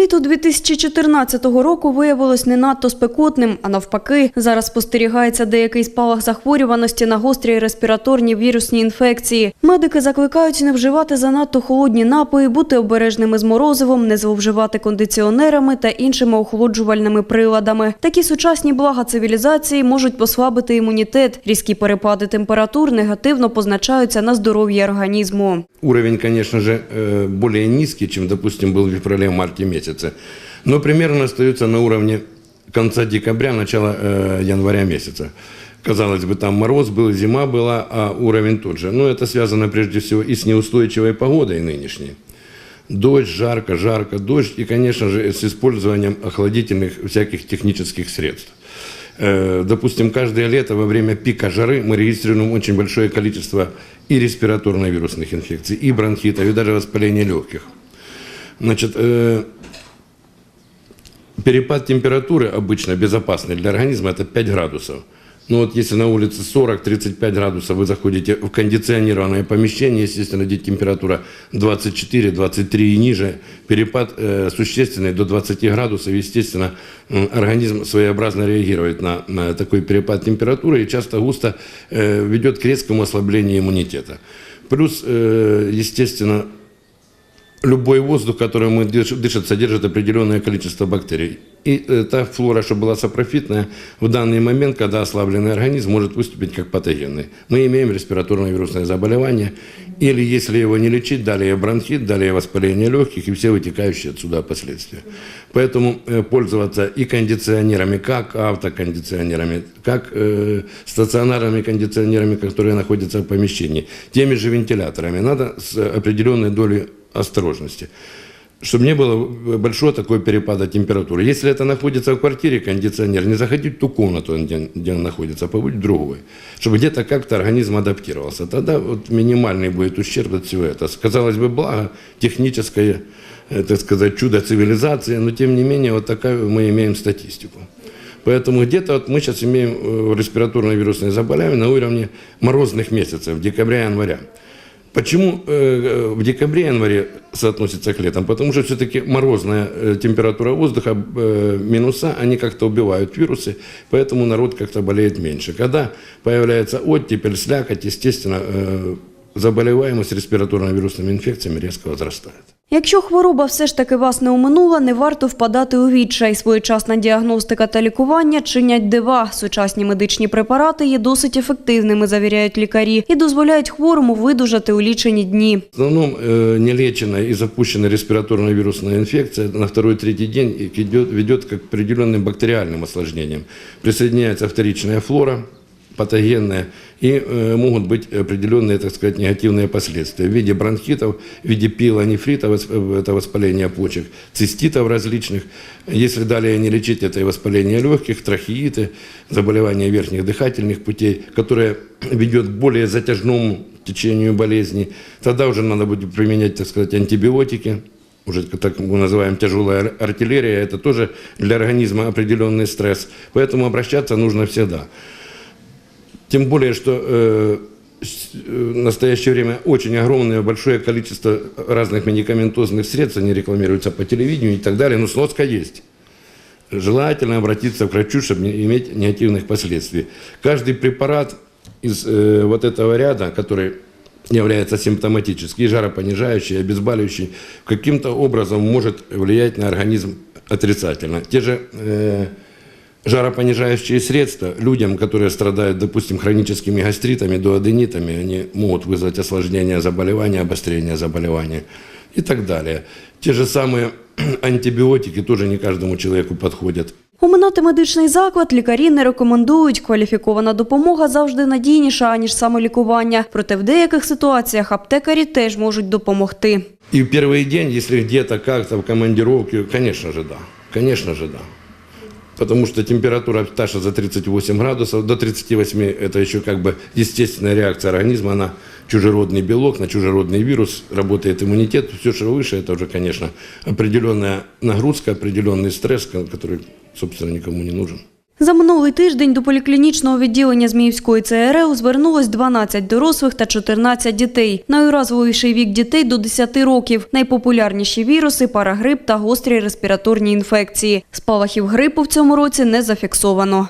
Літо 2014 року виявилось не надто спекотним, а навпаки, зараз спостерігається деякий спалах захворюваності на гострі респіраторні вірусні інфекції. Медики закликають не вживати занадто холодні напої, бути обережними з морозивом, не зловживати кондиціонерами та іншими охолоджувальними приладами. Такі сучасні блага цивілізації можуть послабити імунітет. Різкі перепади температур негативно позначаються на здоров'ї організму. Уровень, же, э, более низкий, чем, допустим, был в феврале-марте месяце. Но примерно остается на уровне конца декабря, начала э, января месяца. Казалось бы, там мороз был, зима была, а уровень тот же. Но это связано прежде всего и с неустойчивой погодой нынешней. Дождь, жарко, жарко, дождь и, конечно же, с использованием охладительных всяких технических средств. Э, Допустим, каждое лето во время пика жары мы регистрируем очень большое количество и респираторно-вирусных инфекций, и бронхитов, и даже воспаления легких. Значит, э, перепад температуры обычно безопасный для организма это 5 градусов. Но вот если на улице 40-35 градусов, вы заходите в кондиционированное помещение, естественно, где температура 24-23 и ниже, перепад э, существенный до 20 градусов, естественно, организм своеобразно реагирует на, на такой перепад температуры и часто густо э, ведет к резкому ослаблению иммунитета. Плюс, э, естественно, любой воздух, который мы дыш- дышим, содержит определенное количество бактерий. И э, та флора, что была сапрофитная, в данный момент, когда ослабленный организм может выступить как патогенный. Мы имеем респираторное вирусное заболевание, или если его не лечить, далее бронхит, далее воспаление легких и все вытекающие отсюда последствия. Поэтому э, пользоваться и кондиционерами, как автокондиционерами, как э, стационарными кондиционерами, которые находятся в помещении, теми же вентиляторами, надо с определенной долей осторожности чтобы не было большого такого перепада температуры. Если это находится в квартире кондиционер, не заходить в ту комнату, где, где он находится, а побудь в другой. Чтобы где-то как-то организм адаптировался. Тогда вот минимальный будет ущерб от всего этого. Казалось бы, благо техническое, э, так сказать, чудо цивилизации, но тем не менее вот такую мы имеем статистику. Поэтому где-то вот мы сейчас имеем э, респираторно-вирусные заболевания на уровне морозных месяцев, декабря-января. Почему э, в декабре-январе соотносится к летам? Потому что все-таки морозная э, температура воздуха, э, минуса, они как-то убивают вирусы, поэтому народ как-то болеет меньше. Когда появляется оттепель, слякоть, естественно, э, заболеваемость респираторно-вирусными инфекциями резко возрастает. Якщо хвороба все ж таки вас не оминула, не варто впадати у відчай. Своєчасна діагностика та лікування чинять дива. Сучасні медичні препарати є досить ефективними, завіряють лікарі, і дозволяють хворому видужати у лічені дні. В основном э, нелеченная и запущенная респираторная вирусная инфекция на второй-третий день и идет, ведет к определенным бактериальным осложнениям. Присоединяется вторичная флора, Патогенная, и э, могут быть определенные, так сказать, негативные последствия в виде бронхитов, в виде пилонефрита, э, это воспаление почек, циститов различных. Если далее не лечить, это и воспаление легких, трахеиты, заболевания верхних дыхательных путей, которое ведет к более затяжному течению болезни. Тогда уже надо будет применять, так сказать, антибиотики, уже так мы называем тяжелая ар- артиллерия, это тоже для организма определенный стресс. Поэтому обращаться нужно всегда. Тем более, что э, э, в настоящее время очень огромное, большое количество разных медикаментозных средств, они рекламируются по телевидению и так далее, но сноска есть. Желательно обратиться к врачу, чтобы не иметь негативных последствий. Каждый препарат из э, вот этого ряда, который является симптоматический, жаропонижающий, обезболивающий, каким-то образом может влиять на организм отрицательно. Те же э, жаропонижающие средства людям, которые страдают, допустим, хроническими гастритами, дуоденитами, они могут вызвать осложнение заболевания, обострение заболевания и так далее. Те же самые антибиотики тоже не каждому человеку подходят. Оминати медичний заклад лікарі не рекомендують. Кваліфікована допомога завжди надійніша, аніж самолікування. Проте в деяких ситуаціях аптекарі теж можуть допомогти. И в первый день, если где-то как-то в командировке, конечно же, да. Конечно же, да. Потому что температура Таша за 38 градусов, до 38 это еще как бы естественная реакция организма на чужеродный белок, на чужеродный вирус, работает иммунитет. Все, что выше, это уже, конечно, определенная нагрузка, определенный стресс, ко- который, собственно, никому не нужен. За минулий тиждень до поліклінічного відділення Зміївської ЦРЛ звернулось 12 дорослих та 14 дітей. Найуразливіший вік дітей до 10 років. Найпопулярніші віруси – парагрип та гострі респіраторні інфекції. Спалахів грипу в цьому році не зафіксовано.